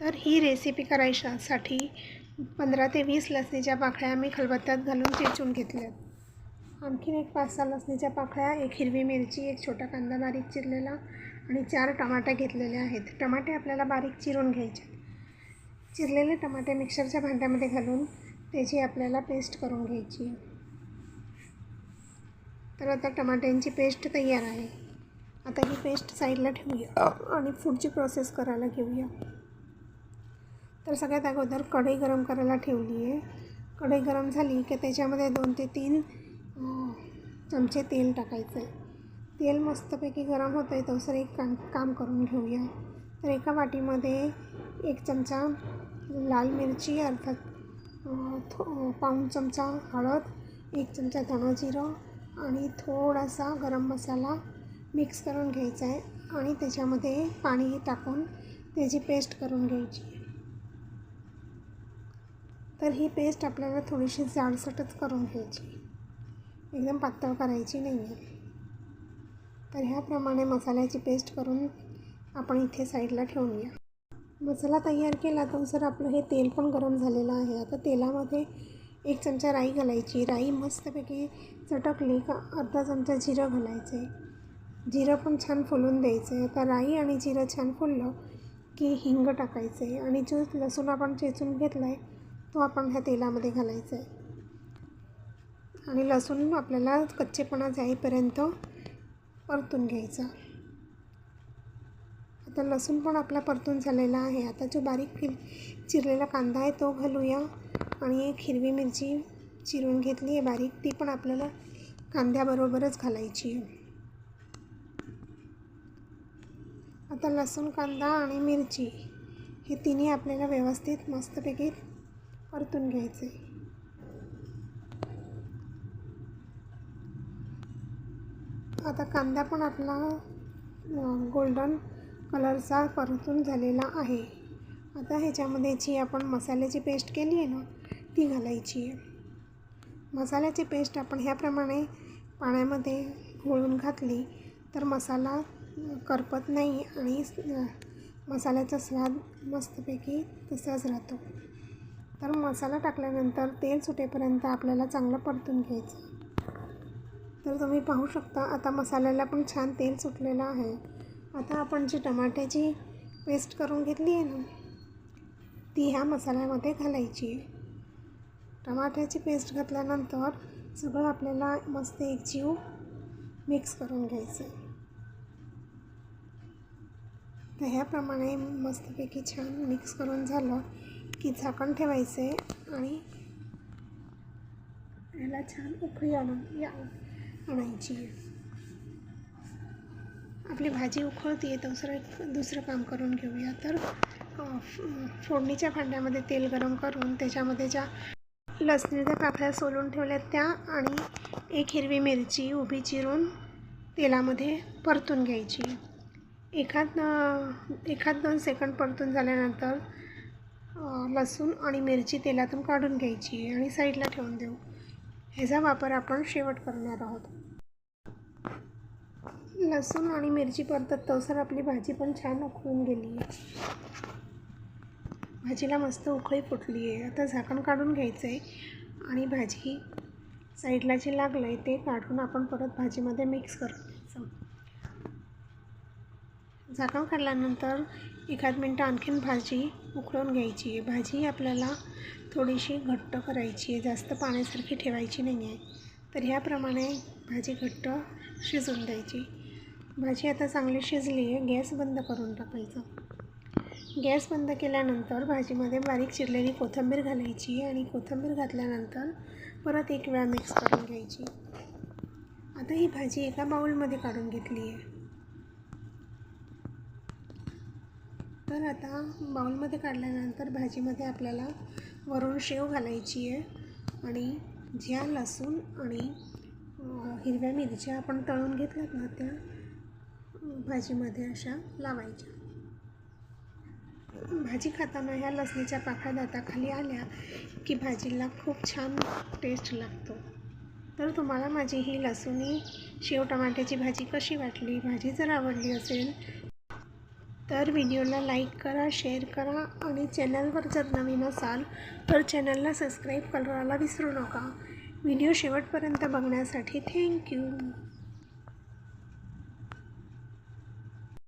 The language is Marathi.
तर ही रेसिपी करायच्यासाठी पंधरा ते वीस लसणीच्या पाकळ्या मी खलबत्त्यात घालून चेचून घेतल्यात. आणखीन एक पाच सहा लसणीच्या पाकळ्या एक हिरवी मिरची एक छोटा कांदा बारीक चिरलेला आणि चार टमाटे घेतलेले आहेत. टमाटे आपल्याला बारीक चिरून घ्यायचे चिरलेले टमाटे मिक्सरच्या भांड्यामध्ये घालून त्याची आपल्याला पेस्ट करून घ्यायची तर आता टमाट्यांची पेस्ट तयार आहे. आता ही पेस्ट साईडला ठेवूया आणि पुढची प्रोसेस करायला घेऊया. तर सगळ्यात अगोदर कढई गरम करायला ठेवली आहे. कढई गरम झाली की त्याच्यामध्ये दोन ते तीन चमचे तेल टाकायचं आहे. तेल मस्तपैकी गरम होतं आहे तसं एक काम काम करून घेऊया. तर एका वाटीमध्ये एक चमचा लाल मिरची अर्थात थो पाऊण चमचा हळद एक चमचा धणं जिरं आणि थोडासा गरम मसाला मिक्स करून घ्यायचा आहे. आणि त्याच्यामध्ये पाणी टाकून त्याची पेस्ट करून घ्यायची तर ही पेस्ट आपल्याला थोडीशी जाडसटच करून घ्यायची. एकदम पातळ करायची नाही आहे तर ह्याप्रमाणे मसाल्याची पेस्ट करून आपण इथे साईडला ठेवूया. मसाला तयार केला तर सर आपलं हे तेल पण गरम झालेलं आहे आता तेलामध्ये एक चमचा राई घालायची. राई मस्तपैकी चटकली का अर्धा चमचा जिरं घालायचं. आहे जिरं पण छान फुलून द्यायचं. आहे आता राई आणि जिरं छान फुललं की हिंग टाकायचं आहे आणि जो लसूण आपण चेचून घेतला आहे तो आपण ह्या तेलामध्ये घालायचा आहे. आणि लसूण आपल्याला कच्चेपणा जाईपर्यंत परतून घ्यायचा. आता लसूण पण आपला परतून झालेला आहे. आता जो बारीक चिरलेला कांदा आहे तो घालूया. आणि एक हिरवी मिरची चिरून घेतली आहे बारीक. ती पण आपल्याला कांद्याबरोबरच घालायची आहे. आता लसूण कांदा आणि मिरची हे तिन्ही आपल्याला व्यवस्थित मस्तपैकी परतून घ्यायचे. आता कांदा पण आपला गोल्डन कलरचा परतून झालेला आहे. आता ह्याच्यामध्ये जी आपण मसाल्याची पेस्ट केली आहे ना ती घालायची आहे. मसाल्याची पेस्ट आपण ह्याप्रमाणे पाण्यामध्ये घोळून घातली तर मसाला करपत नाही आणि मसाल्याचा स्वाद मस्तपैकी तसाच राहतो. तर मसाला टाकल्यानंतर तेल सुटेपर्यंत आपल्याला चांगलं परतून घ्यायचं तर तुम्ही पाहू शकता आता मसाल्याला पण छान तेल सुटलेलं आहे. आता आपण जी टमाट्याची पेस्ट करून घेतली आहे ना ती ह्या मसाल्यामध्ये घालायची आहे. टमाट्याची पेस्ट घातल्यानंतर सगळं आपल्याला मस्त एक जीव मिक्स करून घ्यायचं आहे. तर ह्याप्रमाणे मस्तपैकी छान मिक्स करून झालं. की झाकण ठेवायचं आहे आणि ह्याला छान उकळी आणून या आणायची. आपली भाजी उकळती आहे दुसरं एक दुसरं काम करून घेऊया. तर फोडणीच्या भांड्यामध्ये तेल गरम करून त्याच्यामध्ये ज्या लसणीच्या पाकळ्या सोलून ठेवल्या त्या आणि एक हिरवी मिरची उभी चिरून तेलामध्ये परतून घ्यायची. एखाद एखाद दोन सेकंड परतून झाल्यानंतर लसूण आणि मिरची तेलातून काढून घ्यायची आणि साईडला ठेवून देऊ. ह्याचा वापर आपण शेवट करणार आहोत. लसूण आणि मिरची परतत तवसर आपली भाजी पण छान उकळून गेली आहे. भाजीला मस्त उकळी फुटली आहे. आता झाकण काढून घ्यायचं आहे आणि भाजी साईडला जे लागलं आहे ते काढून आपण परत भाजीमध्ये मिक्स करून घ्यायचं झाकण काढल्यानंतर एखाद मिनटं आणखीन भाजी उकळून घ्यायची. आहे भाजी आपल्याला थोडीशी घट्ट करायची. आहे जास्त पाण्यासारखी ठेवायची नाही आहे तर ह्याप्रमाणे भाजी घट्ट शिजवून द्यायची. भाजी आता चांगली शिजली आहे गॅस बंद करून टाकायचं. गॅस बंद केल्यानंतर भाजीमध्ये बारीक चिरलेली कोथिंबीर घालायची आणि कोथिंबीर घातल्यानंतर परत एक वेळा मिक्स करून घ्यायची. आता ही भाजी एका बाऊलमध्ये काढून घेतली आहे तर आता बाउलमध्ये काढल्यानंतर भाजीमध्ये आपल्याला वरून शेव घालायची आहे आणि ज्या लसूण आणि हिरव्या मिरच्या आपण तळून घेतल्यात ना त्या भाजीमध्ये अशा लावायच्या. भाजी खाताना ह्या लसणीच्या पाखा दाताखाली आल्या की भाजीला खूप छान टेस्ट लागतो. तर तुम्हाला माझी ही लसुणी शेव टमाट्याची भाजी कशी वाटली भाजी जर आवडली असेल तर व्हिडिओला लाईक करा शेअर करा आणि चॅनलवर जर नवीन असाल तर चॅनलला सबस्क्राईब करायला विसरू नका. व्हिडिओ शेवटपर्यंत बघण्यासाठी थँक्यू.